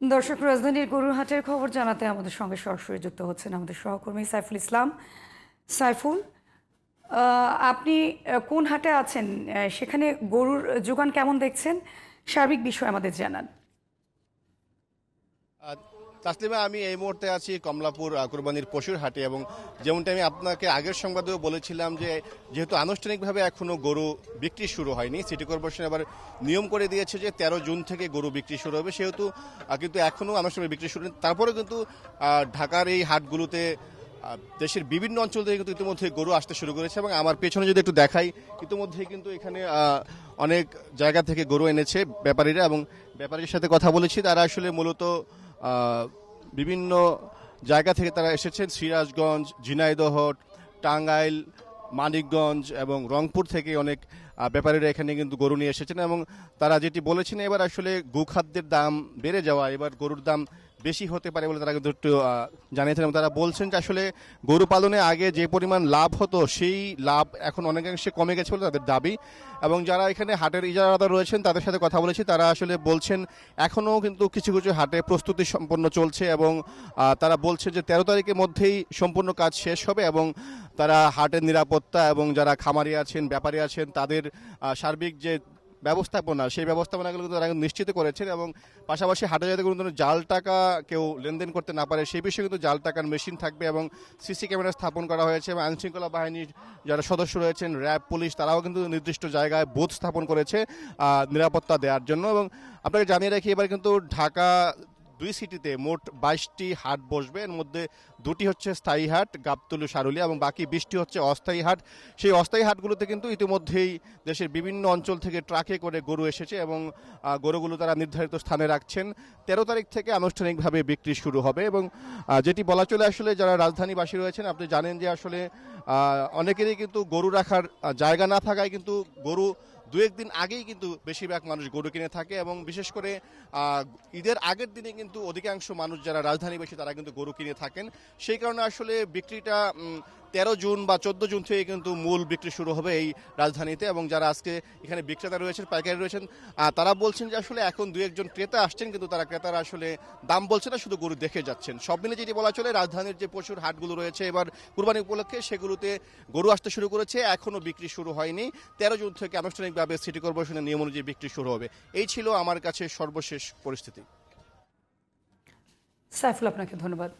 দর্শক, রাজধানীর গরুরহাটের খবর জানাতে আমাদের সঙ্গে সরাসরি যুক্ত হচ্ছেন আমাদের সহকর্মী সাইফুল ইসলাম। সাইফুল আপনি কোন হাটে আছেন? সেখানে গরুর যোগান কেমন দেখছেন? সার্বিক বিষয় আমাদের জানান। তাসলিমা, আমি এই মুহূর্তে আছি কমলাপুর কোরবানির পশুর হাটে এবং যেমনটা আমি আপনাকে আগের সংবাদেও বলেছিলাম যে যেহেতু আনুষ্ঠানিকভাবে এখনও গরু বিক্রি শুরু হয়নি, সিটি কর্পোরেশন আবার নিয়ম করে দিয়েছে যে তেরো জুন থেকে গরু বিক্রি শুরু হবে, সেহেতু কিন্তু এখনও আনুষ্ঠানিক বিক্রি শুরু হয়নি। তারপরেও কিন্তু ঢাকার এই হাটগুলোতে দেশের বিভিন্ন অঞ্চল থেকে কিন্তু ইতিমধ্যে গরু আসতে শুরু করেছে এবং আমার পেছনে যদি একটু দেখাই, ইতিমধ্যে কিন্তু এখানে অনেক জায়গা থেকে গরু এনেছে ব্যাপারীরা এবং ব্যাপারীর সাথে কথা বলেছি তারা আসলে মূলত বিভিন্ন জায়গা থেকে তারা এসেছেন। সিরাজগঞ্জ, ঝিনাইদহ, টাঙ্গাইল, মানিকগঞ্জ এবং রংপুর থেকে অনেক ব্যাপারীরা এখানে কিন্তু গরু নিয়ে এসেছেন এবং তারা যেটি বলেছেন, এবার আসলে গোখাদ্যের দাম বেড়ে যাওয়া, এবার গরুর দাম বেশি হতে পারে বলে তারা কিন্তু একটু জানিয়েছেন তারা বলছেন যে আসলে গরু পালনে আগে যে পরিমাণ লাভ হতো, সেই লাভ এখন অনেকাংশে কমে গেছে বলে তাদের দাবি। এবং যারা এখানে হাটের ইজারাদার রয়েছেন, তাদের সাথে কথা বলেছি, তারা আসলে বলছেন এখনও কিন্তু কিছু কিছু হাটে প্রস্তুতি সম্পন্ন চলছে এবং তারা বলছে যে তেরো তারিখের মধ্যেই সম্পূর্ণ কাজ শেষ হবে এবং তারা হাটের নিরাপত্তা এবং যারা খামারি আছেন, ব্যাপারী আছেন, তাদের সার্বিক যে ব্যবস্থাপনা, সেই ব্যবস্থাপনাগুলো কিন্তু তারা নিশ্চিত করেছেন এবং পাশাপাশি হাটে যাতে কোনো জাল টাকা কেউ লেনদেন করতে না পারে, সেই বিষয়ে কিন্তু জাল টাকার মেশিন থাকবে এবং সিসি ক্যামেরা স্থাপন করা হয়েছে এবং আইনশৃঙ্খলা বাহিনীর যারা সদস্য রয়েছেন, র্যাব, পুলিশ, তারাও কিন্তু নির্দিষ্ট জায়গায় বুথ স্থাপন করেছে নিরাপত্তা দেওয়ার জন্য এবং আপনাকে জানিয়ে রাখি এবার কিন্তু ঢাকা দুই সিটিতে মোট বাইশটি হাট বসবে। এর মধ্যে দুটি হচ্ছে স্থায়ী হাট, গাবতলু সারুলিয়া এবং বাকি বিশটি হচ্ছে অস্থায়ী হাট। সেই অস্থায়ী হাটগুলোতে কিন্তু ইতিমধ্যেই দেশের বিভিন্ন অঞ্চল থেকে ট্রাকে করে গরু এসেছে এবং গরুগুলো তারা নির্ধারিত স্থানে রাখছেন। তেরো তারিখ থেকে আনুষ্ঠানিকভাবে বিক্রি শুরু হবে এবং যেটি বলা চলে আসলে যারা রাজধানীবাসী রয়েছেন, আপনি জানেন যে আসলে অনেকেরই কিন্তু গরু রাখার জায়গা না থাকায় কিন্তু গরু দু একদিন আগেই কিন্তু বেশিরভাগ মানুষ গরু কিনে থাকে এবং বিশেষ করে ঈদের আগের দিনে কিন্তু অধিকাংশ মানুষ যারা রাজধানীবাসী তারা কিন্তু গরু কিনে থাকেন। সেই কারণে আসলে বিক্রিটা তেরো জুন বা চোদ্দ জুন থেকে কিন্তু মূল বিক্রি শুরু হবে এই রাজধানীতে এবং যারা আজকে এখানে বিক্রেতা রয়েছেন, পাইকারি রয়েছেন তারা বলছেন যে আসলে এখন দু একজন ক্রেতা আসছেন কিন্তু তারা ক্রেতারা আসলে দাম বলছে না, শুধু গরু দেখে যাচ্ছেন। সব মিলে যেটি বলা চলে, রাজধানীর যে পশুর হাটগুলো রয়েছে, এবার কুরবানি উপলক্ষে সেগুলোতে গরু আসতে শুরু করেছে, এখনও বিক্রি শুরু হয়নি। তেরো জুন থেকে আনুষ্ঠানিকভাবে সিটি কর্পোরেশনের নিয়ম অনুযায়ী বিক্রি শুরু হবে। এই ছিল আমার কাছে সর্বশেষ পরিস্থিতি। সাইফুল, আপনাকে ধন্যবাদ।